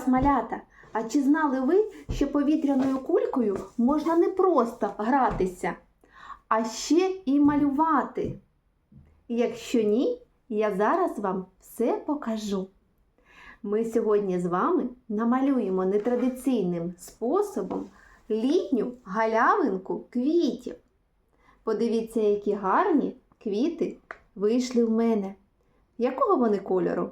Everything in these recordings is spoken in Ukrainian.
вас, малята! А чи знали ви, що повітряною кулькою можна не просто гратися, а ще і малювати? Якщо ні, я зараз вам все покажу. Ми сьогодні з вами намалюємо нетрадиційним способом літню галявинку квітів. Подивіться, які гарні квіти вийшли в мене. Якого вони кольору?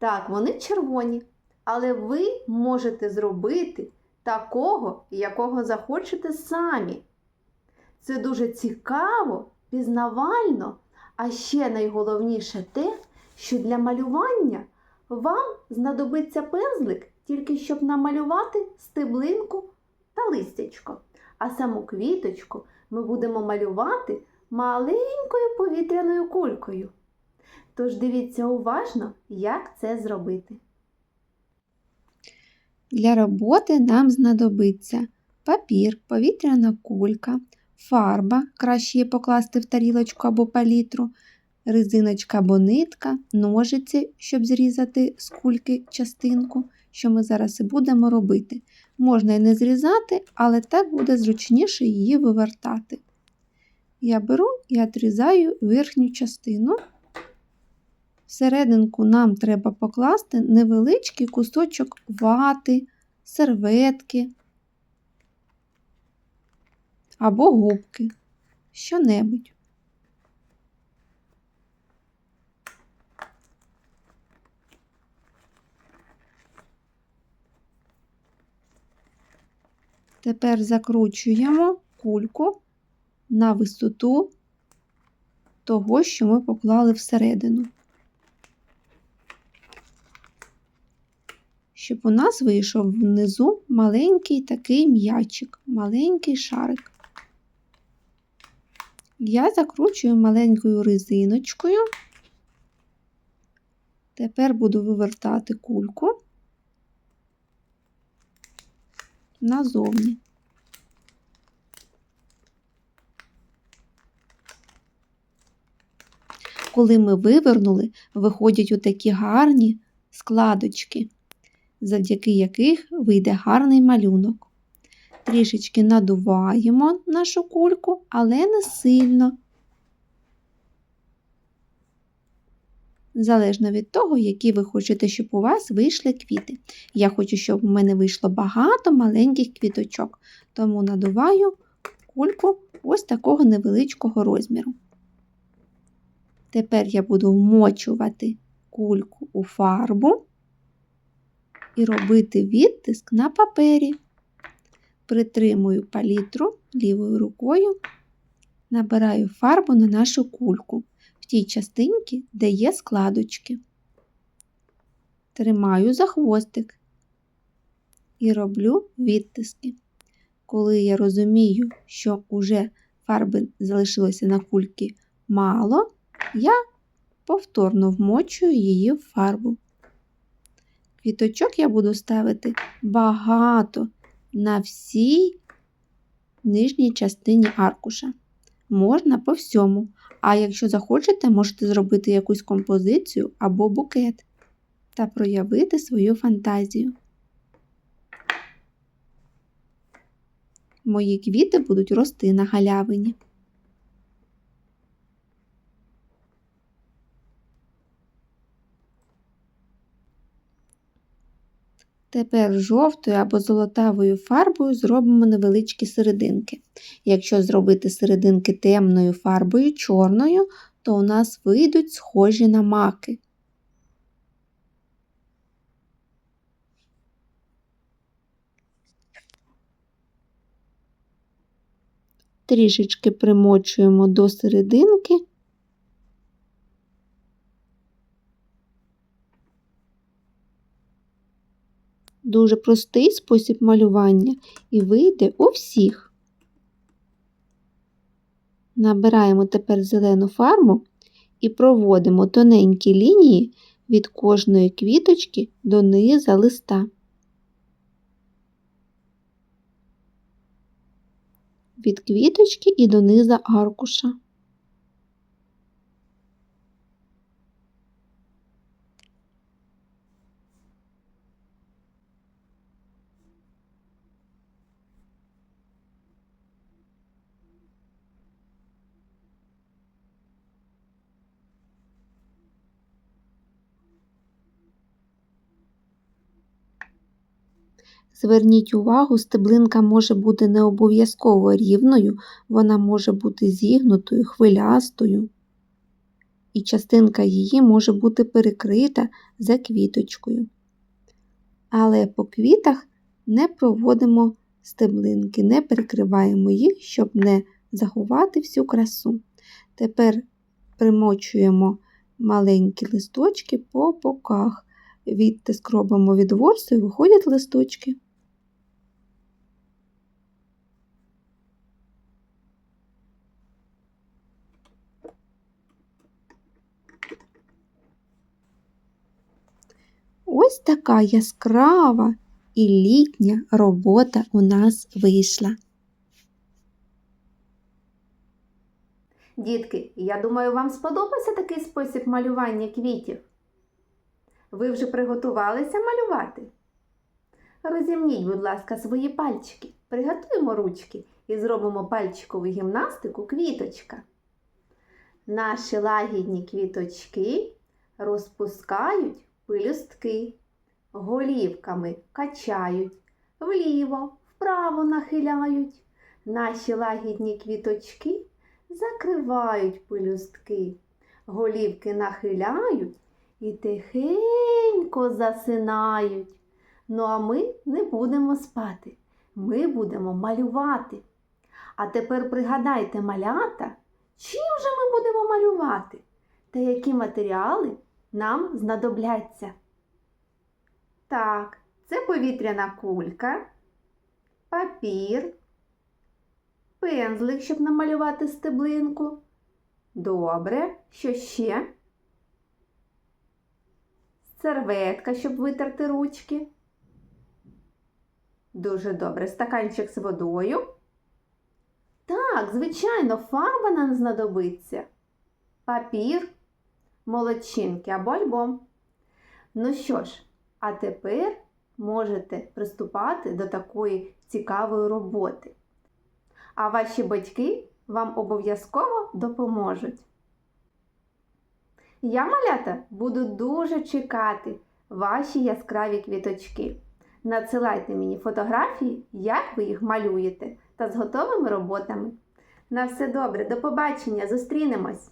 Так, вони червоні, але ви можете зробити такого, якого захочете самі. Це дуже цікаво, пізнавально, а ще найголовніше те, що для малювання вам знадобиться пензлик тільки щоб намалювати стеблинку та листячко. А саму квіточку ми будемо малювати маленькою повітряною кулькою. Тож дивіться уважно, як це зробити. Для роботи нам знадобиться папір, повітряна кулька, фарба, краще її покласти в тарілочку або палітру, резиночка або нитка, ножиці, щоб зрізати з кульки частинку, що ми зараз і будемо робити. Можна і не зрізати, але так буде зручніше її вивертати. Я беру і відрізаю верхню частину. Всерединку нам треба покласти невеличкий кусочок вати, серветки або губки, що-небудь. Тепер закручуємо кульку на висоту того, що ми поклали всередину. Щоб у нас вийшов внизу маленький такий м'ячик, маленький шарик. Я закручую маленькою резиночкою. Тепер буду вивертати кульку назовні. Коли ми вивернули, виходять отакі гарні складочки завдяки яких вийде гарний малюнок. Трішечки надуваємо нашу кульку, але не сильно. Залежно від того, які ви хочете, щоб у вас вийшли квіти. Я хочу, щоб у мене вийшло багато маленьких квіточок, тому надуваю кульку ось такого невеличкого розміру. Тепер я буду вмочувати кульку у фарбу і робити відтиск на папері. Притримую палітру лівою рукою, набираю фарбу на нашу кульку в тій частинці, де є складочки. Тримаю за хвостик і роблю відтиски. Коли я розумію, що уже фарби залишилося на кульці мало, я повторно вмочую її в фарбу. Квіточок я буду ставити багато на всій нижній частині аркуша. Можна по всьому. А якщо захочете, можете зробити якусь композицію або букет та проявити свою фантазію. Мої квіти будуть рости на галявині. Тепер жовтою або золотавою фарбою зробимо невеличкі серединки. Якщо зробити серединки темною фарбою чорною, то у нас вийдуть схожі на маки. Трішечки примочуємо до серединки Дуже простий спосіб малювання і вийде у всіх. Набираємо тепер зелену фарбу і проводимо тоненькі лінії від кожної квіточки до низа листа. Від квіточки і до низа аркуша. Зверніть увагу, стеблинка може бути не обов'язково рівною, вона може бути зігнутою, хвилястою, і частинка її може бути перекрита за квіточкою. Але по квітах не проводимо стеблинки, не перекриваємо їх, щоб не заховати всю красу. Тепер примочуємо маленькі листочки по боках. Відтиск робимо від ворсу і виходять листочки. Ось така яскрава і літня робота у нас вийшла. Дітки, я думаю, вам сподобався такий спосіб малювання квітів. Ви вже приготувалися малювати? Розімніть, будь ласка, свої пальчики. Приготуємо ручки і зробимо пальчикову гімнастику квіточка. Наші лагідні квіточки розпускають пелюстки, голівками качають, вліво, вправо нахиляють. Наші лагідні квіточки закривають пелюстки, голівки нахиляють і тихенько засинають. Ну а ми не будемо спати, ми будемо малювати. А тепер пригадайте малята, чим же ми будемо малювати та які матеріали нам знадобляться. Так, це повітряна кулька, папір, пензлик, щоб намалювати стеблинку. Добре, що ще? Серветка, щоб витерти ручки. Дуже добре. Стаканчик з водою. Так, звичайно, фарба нам знадобиться. Папір, молодчинки або альбом. Ну що ж, а тепер можете приступати до такої цікавої роботи. А ваші батьки вам обов'язково допоможуть. Я, малята, буду дуже чекати ваші яскраві квіточки. Надсилайте мені фотографії, як ви їх малюєте, та з готовими роботами. На все добре, до побачення, зустрінемось!